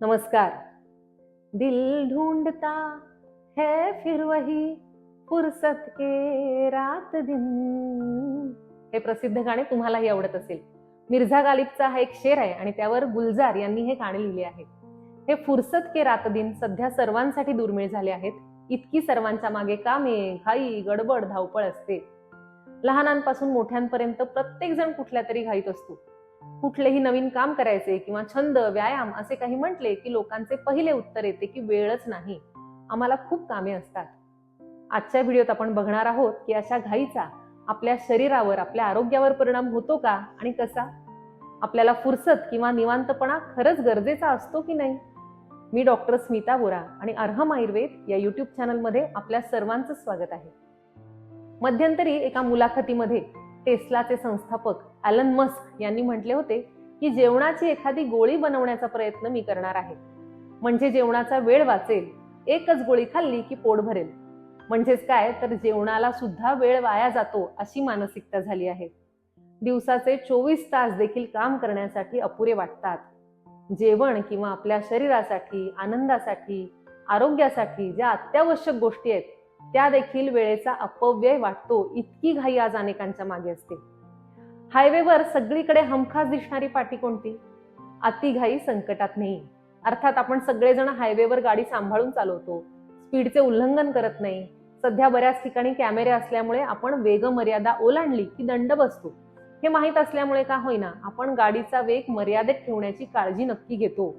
नमस्कार. दिल ढूंढता है फिर वही फुरसत के रात दिन. हे प्रसिद्ध गाणे तुम्हालाही आवडत असेल. मिर्झा गालिबचा हा एक शेर आहे आणि त्यावर गुलजार यांनी हे गाणे लिहिले आहे. हे फुरसत के रात दिन सध्या सर्वांसाठी दुर्मिळ झाले आहेत. इतकी सर्वांच्या मागे कामे घाई गडबड धावपळ असते? लहानांपासून मोठ्यांपर्यंत प्रत्येक जण कुठल्या तरी घाईत असतो. कुठलेही नवीन काम करायचे किंवा छंद व्यायाम असे काही म्हटले की लोकांचे पहिले उत्तर येते की वेळच नाही. आम्हाला खूप कामे असतात. आजच्या व्हिडिओत आपण बघणार आहोत की अशा घाईचा आपल्या शरीरावर आपल्या आरोग्यावर परिणाम होतो का आणि कसा? आपल्याला फुरसत किंवा निवांतपणा खरंच गरजेचा असतो की नाही? मी डॉक्टर स्मिता बोरा आणि अर्हम आयुर्वेद या युट्यूब चॅनलमध्ये आपल्या सर्वांचं स्वागत आहे. मध्यंतरी एका मुलाखतीमध्ये टेस्लाचे संस्थापक ॲलन मस्क यांनी म्हटले होते की जेवणाची एखादी गोळी बनवण्याचा प्रयत्न मी करणार आहे. म्हणजे जेवणाचा वेळ वाचेल एकच गोळी खाल्ली की पोट भरेल. म्हणजेच काय? तर जेवणाला सुद्धा वेळ वाया जातो अशी मानसिकता झाली आहे. दिवसाचे चोवीस तास देखील काम करण्यासाठी अपुरे वाटतात. जेवण किंवा आपल्या शरीरासाठी आनंदासाठी आरोग्यासाठी ज्या अत्यावश्यक गोष्टी आहेत त्या देखील वेळेचा अपव्यय वाटतो इतकी घाई आज अनेकांच्या मागे असते. हायवेवर सगळीकडे हमखास दिसणारी पाटी कोणती? अतिघाई संकटात नाही. अर्थात आपण सगळेजण हायवेवर गाडी सांभाळून चालवतो स्पीडचे उल्लंघन करत नाही. सध्या बऱ्याच ठिकाणी कॅमेरे असल्यामुळे आपण वेग मर्यादा ओलांडली की दंड बसतो. हे माहीत असल्यामुळे का होईना आपण गाडीचा वेग मर्यादेत ठेवण्याची काळजी नक्की घेतो.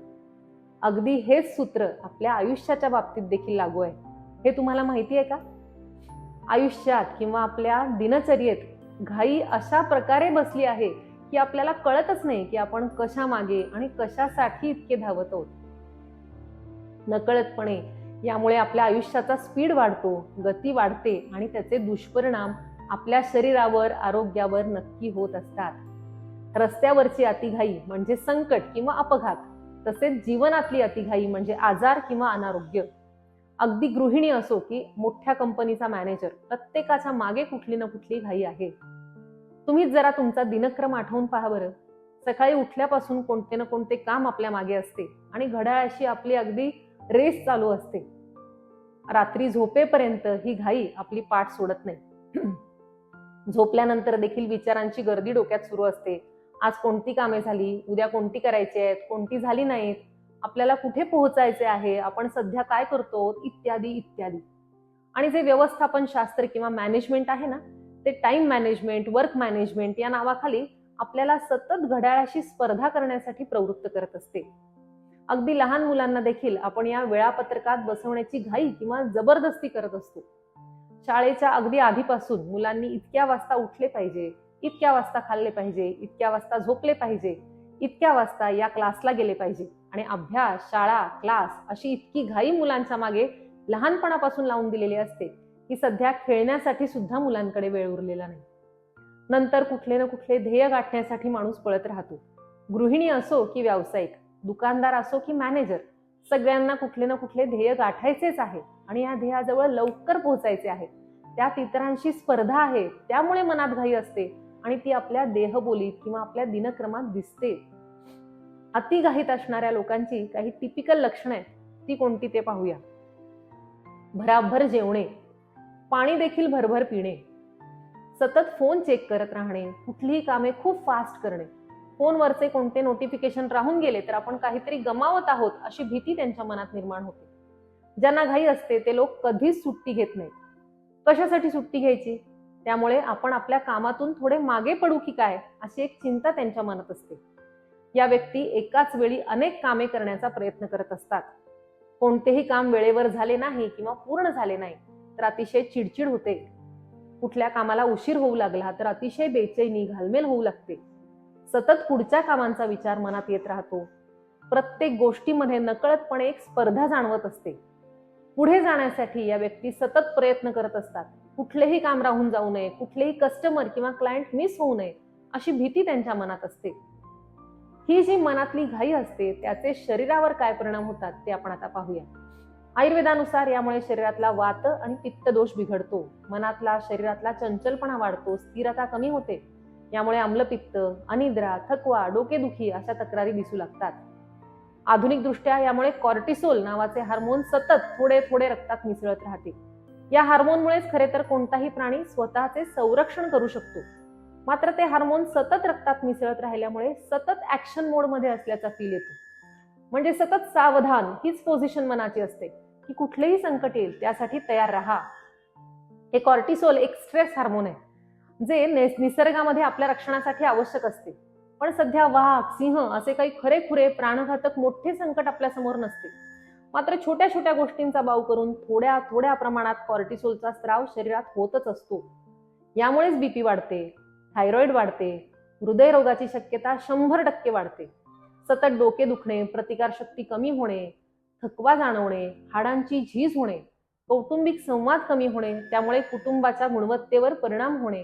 अगदी हेच सूत्र आपल्या आयुष्याच्या बाबतीत देखील लागू आहे. हे तुम्हाला माहिती आहे का? आयुष्यात किंवा आपल्या दिनचर्येत घाई अशा प्रकारे बसली आहे की आपल्याला कळतच नाही की आपण कशा मागे आणि कशासाठी इतके धावत आहोत. नकळतपणे यामुळे आपल्या आयुष्याचा स्पीड वाढतो गती वाढते आणि त्याचे दुष्परिणाम आपल्या शरीरावर आरोग्यावर नक्की होत असतात. रस्त्यावरची अतिघाई म्हणजे संकट किंवा अपघात तसेच जीवनातली अतिघाई म्हणजे आजार किंवा अनारोग्य. अगदी गृहिणी असो की मोठ्या कंपनीचा मॅनेजर प्रत्येकाच्या मागे कुठली ना कुठली घाई आहे. तुम्हीच जरा तुमचा दिनक्रम आठवून पहा बरं. सकाळी उठल्यापासून कोणते ना कोणते काम आपल्या मागे असते आणि घड्याळाशी आपली अगदी रेस चालू असते. रात्री झोपेपर्यंत ही घाई आपली पाठ सोडत नाही. झोपल्यानंतर देखील विचारांची गर्दी डोक्यात सुरू असते. आज कोणती कामे झाली? उद्या कोणती करायची आहेत? कोणती झाली नाहीत? आपल्याला कुठे पोहोचायचे आहे आपण सध्या काय करतो इत्यादी इत्यादी. आणि जे व्यवस्थापन शास्त्र किंवा मॅनेजमेंट आहे ना ते टाइम मॅनेजमेंट वर्क मॅनेजमेंट या नावाखाली आपल्याला सतत घड्याळाशी स्पर्धा करण्यासाठी प्रवृत्त करत असते. अगदी लहान मुलांना देखील आपण या वेळापत्रकात बसवण्याची घाई किंवा जबरदस्ती करत असतो. शाळेच्या अगदी आधीपासून मुलांनी इतक्या वाजता उठले पाहिजे इतक्या वाजता खाल्ले पाहिजे इतक्या वाजता झोपले पाहिजे इतक्या वाजता या क्लासला गेले पाहिजे. आणि अभ्यास शाळा क्लास अशी इतकी घाई मुलांच्या मागे लहानपणापासून लावून दिलेली असते की सध्या खेळण्यासाठी सुद्धा मुलांकडे वेळ उरलेला नाही. नंतर कुठले ना कुठले ध्येय गाठण्यासाठी माणूस पळत राहतो. गृहिणी असो की व्यावसायिक दुकानदार असो की मॅनेजर सगळ्यांना कुठले ना कुठले ध्येय गाठायचेच आहे आणि या ध्येयाजवळ लवकर पोहोचायचे आहे. त्यात इतरांशी स्पर्धा आहे त्यामुळे मनात घाई असते आणि ती आपल्या देहबोलीत किंवा आपल्या दिनक्रमात दिसते. अतिघाईत असणाऱ्या लोकांची काही टिपिकल लक्षणं आहेत ती कोणती ते पाहूया. भराभर जेवणे पाणी देखील भरभर पिणे सतत फोन चेक करत राहणे कुठलीही कामे खूप फास्ट करणे फोनवरचे कोणते नोटिफिकेशन राहून गेले तर आपण काहीतरी गमावत आहोत अशी भीती त्यांच्या मनात निर्माण होते. ज्यांना घाई असते ते लोक कधीच सुट्टी घेत नाहीत. कशासाठी सुट्टी घ्यायची? त्यामुळे आपण आपल्या कामातून थोडे मागे पडू की काय अशी एक चिंता त्यांच्या मनात असते. या व्यक्ती एकाच वेळी अनेक कामे करण्याचा प्रयत्न करत असतात. कोणतेही काम वेळेवर झाले नाही किंवा पूर्ण झाले नाही तर अतिशय चिडचिड होते. कुठल्या कामाला उशीर होऊ लागला तर अतिशय बेचैनी घालमेल होऊ लागते. सतत पुढच्या कामांचा विचार मनात येत राहतो. प्रत्येक गोष्टीमध्ये नकळतपणे एक स्पर्धा जाणवत असते. पुढे जाण्यासाठी या व्यक्ती सतत प्रयत्न करत असतात. कुठलेही काम राहून जाऊ नये कुठलेही कस्टमर किंवा क्लायंट मिस होऊ नये अशी भीती त्यांच्या मनात असते. ही जी मनातली घाई असते त्याचे शरीरावर काय परिणाम होतात ते आपण आता पाहूया. आयुर्वेदानुसार यामुळे शरीरातला वात आणि पित्त दोष बिघडतो. मनातला शरीरातला चंचलपणा वाढतो स्थिरता कमी होते. यामुळे आम्लपित्त अनिद्रा थकवा डोकेदुखी अशा तक्रारी दिसू लागतात. आधुनिकदृष्ट्या यामुळे कॉर्टिसोल नावाचे हार्मोन सतत थोडे थोडे रक्तात मिसळत राहते. या हार्मोनमुळेच खरे तर कोणताही प्राणी स्वतःचे संरक्षण करू शकतो. मात्र ते हार्मोन सतत रक्तात मिसळत राहिल्यामुळे सतत ऍक्शन मोडमध्ये असल्याचा फील येतो. म्हणजे सतत सावधान हीच पोझिशन मनाची असते. की कुठलेही संकट येईल त्यासाठी तयार राहा. हे कॉर्टिसोल एक स्ट्रेस हार्मोन आहे जे निसर्गामध्ये आपल्या रक्षणासाठी आवश्यक असते. पण सध्या वाघ सिंह असे काही खरेखुरे प्राणघातक मोठे संकट आपल्यासमोर नसते. मात्र छोट्या छोट्या गोष्टींचा बाव करून थोड्या थोड्या प्रमाणात कॉर्टिसोलचा स्त्राव शरीरात होतच असतो. यामुळेच बीपी वाढते थायरॉइड वाढते हृदयरोगाची शक्यता शंभर टक्के वाढते. सतत डोके दुखणे प्रतिकारशक्ती कमी होणे थकवा जाणवणे हाडांची झीज होणे कौटुंबिक संवाद कमी होणे त्यामुळे कुटुंबाच्या गुणवत्तेवर परिणाम होणे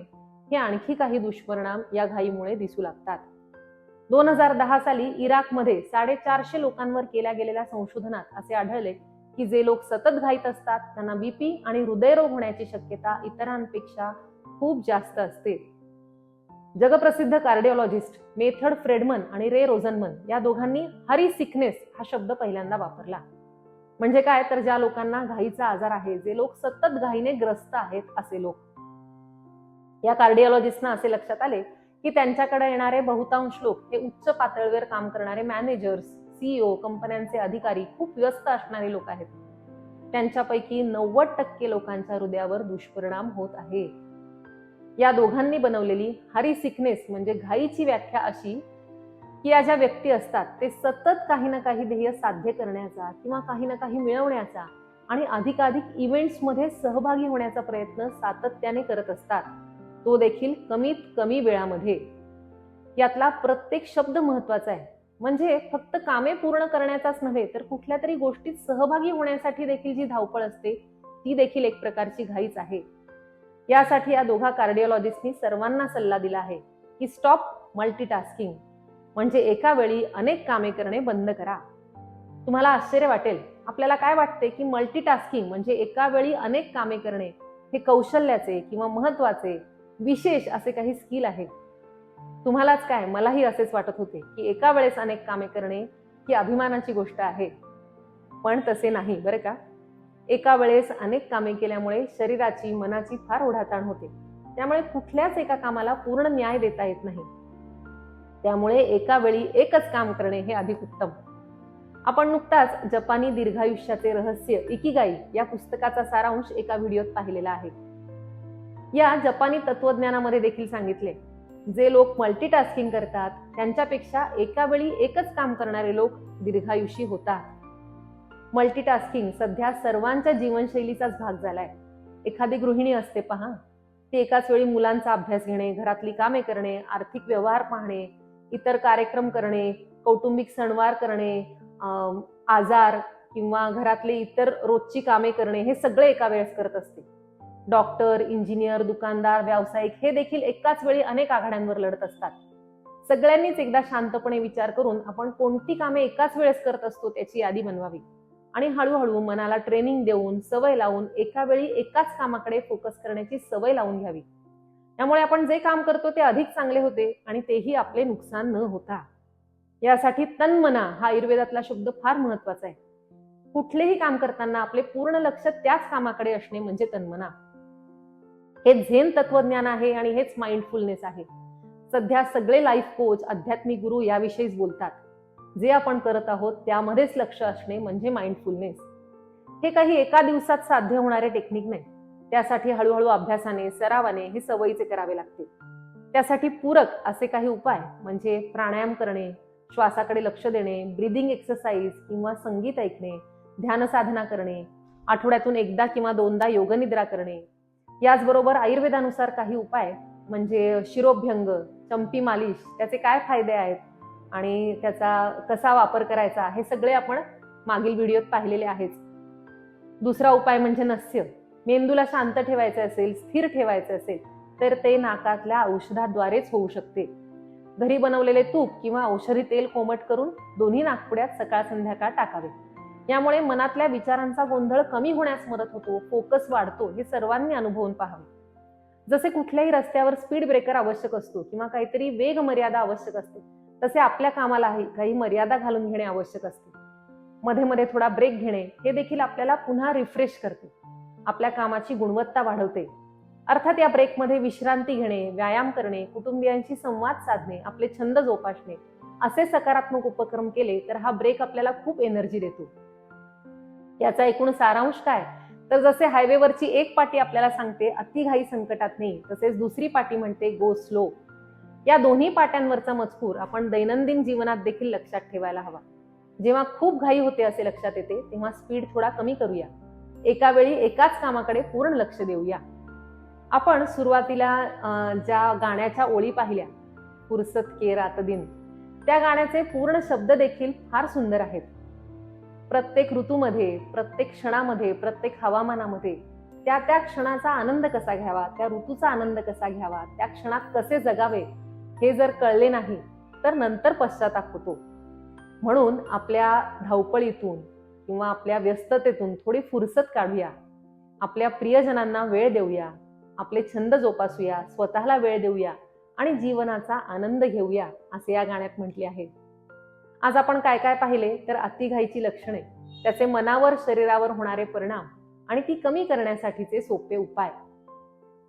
हे आणखी काही दुष्परिणाम या घाईमुळे दिसू लागतात. दोन हजार दहा साली इराकमध्ये साडेचारशे लोकांवर केल्या गेलेल्या संशोधनात असे आढळले की जे लोक सतत घाईत असतात त्यांना बीपी आणि हृदयरोग होण्याची शक्यता इतरांपेक्षा खूप जास्त असते. जगप्रसिद्ध कार्डिओलॉजिस्ट मेथड फ्रेडमन आणि रे रोझनमन या दोघांनी हरी सिकनेस हा शब्द पहिल्यांदा वापरला. म्हणजे काय? तर ज्या लोकांना घाईचा आजार आहे जे लोक सतत घाईने ग्रस्त आहेत असे लोक. या कार्डिओलॉजिस्टना असे लक्षात आले की त्यांच्याकडे येणारे बहुतांश लोक हे उच्च पातळीवर काम करणारे मॅनेजर्स सीईओ कंपन्यांचे अधिकारी खूप व्यस्त असणारे लोक आहेत. त्यांच्यापैकी नव्वद टक्के लोकांच्या हृदयावर दुष्परिणाम होत आहे. या दोघांनी बनवलेली हरी सिकनेस म्हणजे घाईची व्याख्या अशी की या ज्या व्यक्ती असतात ते सतत काही ना काही ध्येय साध्य करण्याचा किंवा काही ना काही मिळवण्याचा आणि अधिकाधिक इव्हेंट्समध्ये सहभागी होण्याचा प्रयत्न सातत्याने करत असतात. तो देखील कमीत कमी वेळामध्ये. यातला प्रत्येक शब्द महत्त्वाचा आहे. म्हणजे फक्त कामे पूर्ण करण्याचाच नव्हे तर कुठल्या तरी गोष्टीत सहभागी होण्यासाठी देखील जी धावपळ असते ती देखील एक प्रकारची घाईच आहे. यासाठी या दोघा कार्डिओलॉजिस्टनी सर्वांना सल्ला दिला आहे की स्टॉप मल्टीटास्किंग म्हणजे एका वेळी अनेक कामे करणे बंद करा. तुम्हाला आश्चर्य वाटेल. आपल्याला काय वाटते की मल्टीटास्किंग म्हणजे एका वेळी अनेक कामे करणे हे कौशल्याचे किंवा महत्त्वाचे विशेष असे काही स्किल आहे तुम्हालाच काय मलाही असेच वाटत होते की एका वेळेस अनेक कामे करणे ही अभिमानाची गोष्ट आहे. पण तसे नाही बरं का? एका वेळेस अनेक कामे केल्यामुळे शरीराची मनाची फार ओढाताण होते. त्यामुळे कुठल्याच एका कामाला पूर्ण न्याय देता येत नाही. त्यामुळे एका वेळी एकच काम करणे हे अधिक उत्तम. आपण नुकताच जपानी दीर्घायुष्याचे रहस्य इकिगाई या पुस्तकाचा सारांश एका व्हिडिओत पाहिलेला आहे. या जपानी तत्वज्ञानामध्ये देखील सांगितले जे लोक मल्टीटास्किंग करतात त्यांच्यापेक्षा एका वेळी एकच काम करणारे लोक दीर्घायुषी होतात. मल्टीटास्किंग सध्या सर्वांच्या जीवनशैलीचाच भाग झालाय. एखादी गृहिणी असते पहा. ती एकाच वेळी मुलांचा अभ्यास घेणे घरातली कामे करणे आर्थिक व्यवहार पाहणे इतर कार्यक्रम करणे कौटुंबिक सणवार करणे आजार किंवा घरातले इतर रोजची कामे करणे हे सगळे एका वेळेस करत असते. डॉक्टर इंजिनियर दुकानदार व्यावसायिक हे देखील एकाच वेळी अनेक आघाड्यांवर लढत असतात. सगळ्यांनीच एकदा शांतपणे विचार करून आपण कोणती कामे एकाच वेळेस करत असतो त्याची यादी बनवावी. आणि हळूहळू मनाला ट्रेनिंग देऊन सवय लावून एका वेळी एकाच कामाकडे फोकस करण्याची सवय लावून घ्यावी. त्यामुळे आपण जे काम करतो ते अधिक चांगले होते आणि तेही आपले नुकसान न होता. यासाठी तन्मना हा आयुर्वेदातला शब्द फार महत्त्वाचा आहे. कुठलेही काम करताना आपले पूर्ण लक्ष त्याच कामाकडे असणे म्हणजे तन्मना. हे झेन तत्वज्ञान आहे आणि हेच माइंडफुलनेस आहे. सध्या सगळे लाईफ कोच आध्यात्मिक गुरु याविषयीच बोलतात. जे आपण करत आहोत त्यामध्येच लक्ष असणे म्हणजे माइंडफुलनेस हे काही एका दिवसात साध्य होणारे टेक्निक नाही. त्यासाठी हळूहळू अभ्यासाने सरावाने हे सवयीचे करावे लागते. त्यासाठी पूरक असे काही उपाय म्हणजे प्राणायाम करणे श्वासाकडे लक्ष देणे ब्रिदिंग एक्सरसाइज किंवा संगीत ऐकणे ध्यान साधना करणे आठवड्यातून एकदा किंवा दोनदा योगनिद्रा करणे. याचबरोबर आयुर्वेदानुसार काही उपाय म्हणजे शिरोभ्यंग चंपी मालिश त्याचे काय फायदे आहेत? आणि त्याचा कसा वापर करायचा हे सगळे आपण मागील व्हिडिओत पाहिलेले आहेच दुसरा उपाय म्हणजे नस्य. मेंदूला शांत ठेवायचे असेल स्थिर ठेवायचे असेल तर ते नाकातल्या औषधाद्वारेच होऊ शकते. घरी बनवलेले तूप किंवा औषधी तेल कोमट करून दोन्ही नागपुड्यात सकाळ संध्याकाळ टाकावे. यामुळे मनातल्या विचारांचा गोंधळ कमी होण्यास मदत होतो फोकस वाढतो हे सर्वांनी अनुभवून पाहावे. जसे कुठल्याही रस्त्यावर स्पीड ब्रेकर आवश्यक असतो किंवा काहीतरी वेग मर्यादा आवश्यक असते तसे आपल्या कामालाही काही मर्यादा घालून घेणे आवश्यक असते. मध्ये मध्ये थोडा ब्रेक घेणे हे देखील आपल्याला पुन्हा रिफ्रेश करते. आपल्या कामाची गुणवत्ता वाढवते. अर्थात या ब्रेकमध्ये विश्रांती घेणे व्यायाम करणे कुटुंबियांशी संवाद साधणे आपले छंद जोपासणे असे सकारात्मक उपक्रम केले तर हा ब्रेक आपल्याला खूप एनर्जी देतो. याचा एकूण सारांश काय? तर जसे हायवेवरची एक पाटी आपल्याला सांगते अतिघाई संकटात नाही. तसेच दुसरी पाटी म्हणते गो स्लो या दोन्ही पाट्यांवरचा मजकूर आपण दैनंदिन जीवनात देखील लक्षात ठेवायला हवा. जेव्हा खूप घाई होते असे लक्षात येते तेव्हा स्पीड थोडा कमी करूया. एका वेळी एकाच कामाकडे पूर्ण लक्ष देऊया. आपण सुरुवातीला ज्या गाण्याच्या ओळी पाहिल्या फुरसत के रात दिन त्या गाण्याचे पूर्ण शब्द देखील फार सुंदर आहेत. प्रत्येक ऋतूमध्ये प्रत्येक क्षणामध्ये प्रत्येक हवामानामध्ये त्या त्या क्षणाचा आनंद कसा घ्यावा त्या ऋतूचा आनंद कसा घ्यावा त्या क्षणात कसे जगावे हे जर कळले नाही तर नंतर पश्चाताप होतो. म्हणून आपल्या धावपळीतून किंवा आपल्या व्यस्ततेतून थोडी फुरसत काढूया. आपल्या प्रियजनांना वेळ देऊया. आपले छंद जोपासूया. स्वतःला वेळ देऊया. आणि जीवनाचा आनंद घेऊया असे या गाण्यात म्हटले आहे. आज आपण काय काय पाहिले तर अतिघाईची लक्षणे त्याचे मनावर शरीरावर होणारे परिणाम आणि ती कमी करण्यासाठीचे सोपे उपाय.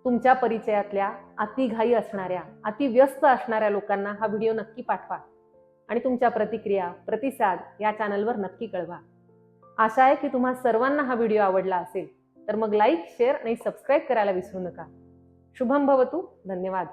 तुमच्या परिचयातल्या अतिघाई असणाऱ्या अतिव्यस्त असणाऱ्या लोकांना हा व्हिडिओ नक्की पाठवा आणि तुमच्या प्रतिक्रिया प्रतिसाद या चॅनलवर नक्की कळवा. आशा आहे की तुम्हा सर्वांना हा व्हिडिओ आवडला असेल तर मग लाईक शेअर आणि सबस्क्राईब करायला विसरू नका. शुभम भवतू धन्यवाद.